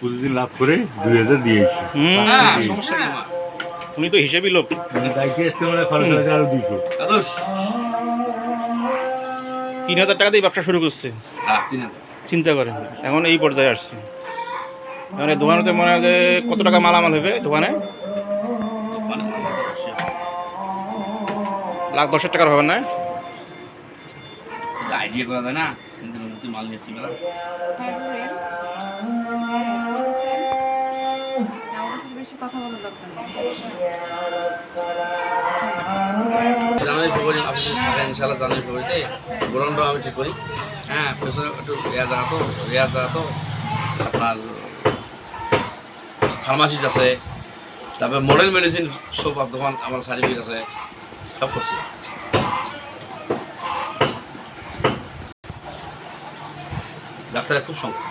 প্রতিদিন লাভ করে দুই হাজার দিয়েছি। হ্যাঁ উনি তো হিসেবই লোক। মানে দায়িত্বে আসতে মানে খরচ লাগে আরও দুইশো। তিন হাজার টাকা দিয়ে ব্যবসা শুরু করছে। হ্যাঁ চিন্তা করেন এখন এই পর্যায়ে আসছে। মানে দোকানেতে মনে হয় যে কত টাকা মালামাল হবে দোকানে? লাখ দশের টাকার হবে না? আইডিয়া করা যায় না। কিন্তু মাল দরকার নেই জানুয়ারি ফেব্রুয়ারি আপনি থাকেন ইনশাল্লাহ জানুয়ারি ফেব্রুয়ারিতে। আমি ঠিক করি। হ্যাঁ পেছনে একটু রেয়ার জায়গা তো রেয়ার আপনার ফার্মাসিস্ট আছে তারপরে মডেল মেডিসিন সব দোকান আমার সার্টিফিকেট আছে সব করছি। ডাক্তারের খুব সংখ্যা